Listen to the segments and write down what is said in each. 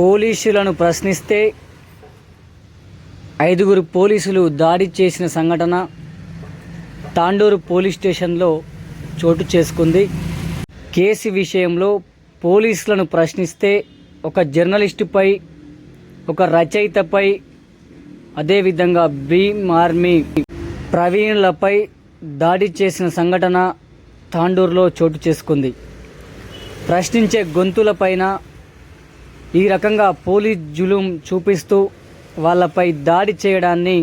పోలీసులను ప్రశ్నిస్తే ఐదుగురు పోలీసులు దాడి చేసిన సంఘటన తాండూరు పోలీస్ స్టేషన్లో చోటు చేసుకుంది. కేసు విషయంలో పోలీసులను ప్రశ్నిస్తే ఒక జర్నలిస్టుపై ఒక రచయితపై అదేవిధంగా భీమ్ ఆర్మీ ప్రవీణులపై దాడి చేసిన సంఘటన తాండూరులో చోటు చేసుకుంది. ప్రశ్నించే గొంతులపైన ఈ రకంగా పోలీస్ జులుం చూపిస్తూ వాళ్ళపై దాడి చేయడాన్ని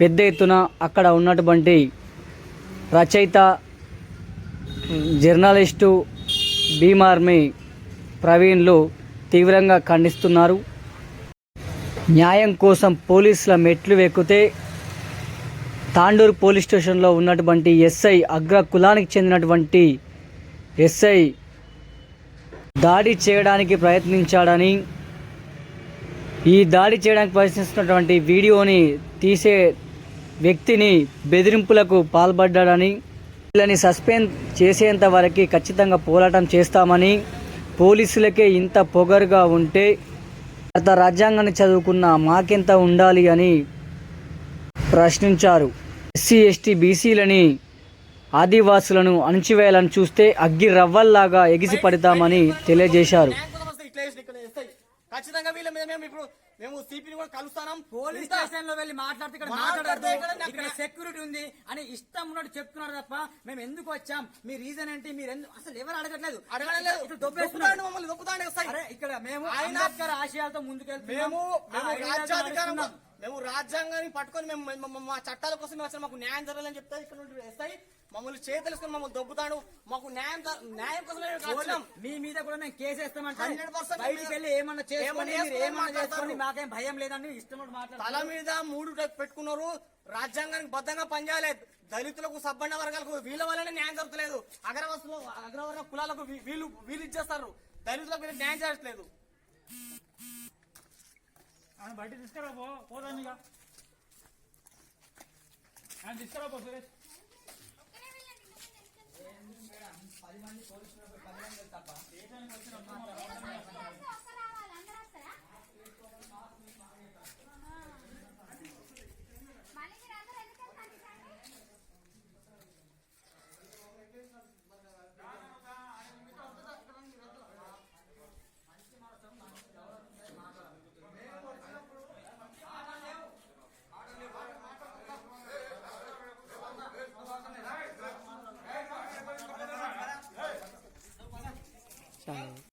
పెద్ద ఎత్తున అక్కడ ఉన్నటువంటి రచయిత జర్నలిస్టు భీమార్మీ ప్రవీణ్లు తీవ్రంగా ఖండిస్తున్నారు. న్యాయం కోసం పోలీసుల మెట్లు వెక్కితే తాండూరు పోలీస్ స్టేషన్లో ఉన్నటువంటి ఎస్ఐ అగ్ర కులానికి చెందినటువంటి ఎస్ఐ దాడి చేయడానికి ప్రయత్నించాడని ఈ దాడి చేయడానికి ప్రయత్నిస్తున్నటువంటి వీడియోని తీసే వ్యక్తిని బెదిరింపులకు పాల్పడ్డాడని వీళ్ళని సస్పెండ్ చేసేంత వరకు ఖచ్చితంగా పోరాటం చేస్తామని పోలీసులకే ఇంత పొగరుగా ఉంటే భారత రాజ్యాంగాన్ని చదువుకున్న మాకెంత ఉండాలి అని ప్రశ్నించారు. ఎస్సీ ఎస్టీ బీసీలని ఆదివాసులను అణచివేయాలని చూస్తే అగ్గి రవ్వల్లాగా ఎగిసి పడతామని తెలియజేశారు ఖచ్చితంగా వీళ్ళ మీద మేము ఇప్పుడు మేము సిపిని కూడా కలుస్తాం. పోలీస్ స్టేషన్లో వెళ్ళి మాట్లాడితే ఇక్కడ ఇక్కడ ఇక్కడ సెక్యూరిటీ ఉంది అని ఇష్టం ఉన్నట్టు చెప్తున్నారు తప్ప మేము ఎందుకు వచ్చాం? మీ రీజన్ ఏంటి? మీరు ఎందుకు అసలు ఎవరు అడగట్లేదు? అడగలేదు దొబ్బేస్తున్నారు. మమ్మల్ని అరే ఇక్కడ మేము అంబేద్కర్ ఆశయాలతో ముందుకెళ్తున్నాం. మేము మేము రాజ్యాంగాన్ని పట్టుకొని మేము మా చట్టాల కోసం మేము వచ్చాం మాకు న్యాయం జరగాలని చెప్తే ఇక్కడ వేస్తాయి. మమ్మల్ని చేతలుసుకొని మమ్మల్ని దొబ్బుతాడు. మాకు న్యాయం న్యాయం కోసం మీ మీద కూడా మేము కేసు వేస్తామంటే 100% బయటికి వెళ్ళి ఏమన్నా చేసుకోండి ఏమన్నా మీరు చేసుకొని ఏమన్నా చేసుకోండి మాట్లాడతారు. మాకేం భయం లేదని ఇష్టం తల మీద మూడు పెట్టుకున్నారు. రాజ్యాంగానికి బద్దంగా పనిచేయాలి దళితులకు సబ్బండ వర్గాలకు వీళ్ళ వల్లనే న్యాయం జరుగుతలేదు. అగ్రవస్తులు అగ్రవర్గ కులాలకు వీళ్ళు వీళ్ళు ఇచ్చేస్తారు. దళితులకు న్యాయం చేయట్లేదు బయట తీసుకురా పో. పోదాం ఇక. తీసుకురా పో సురేష్. పది మంది పోలీసులకు పది మంది తప్ప. దేశానికి వచ్చిన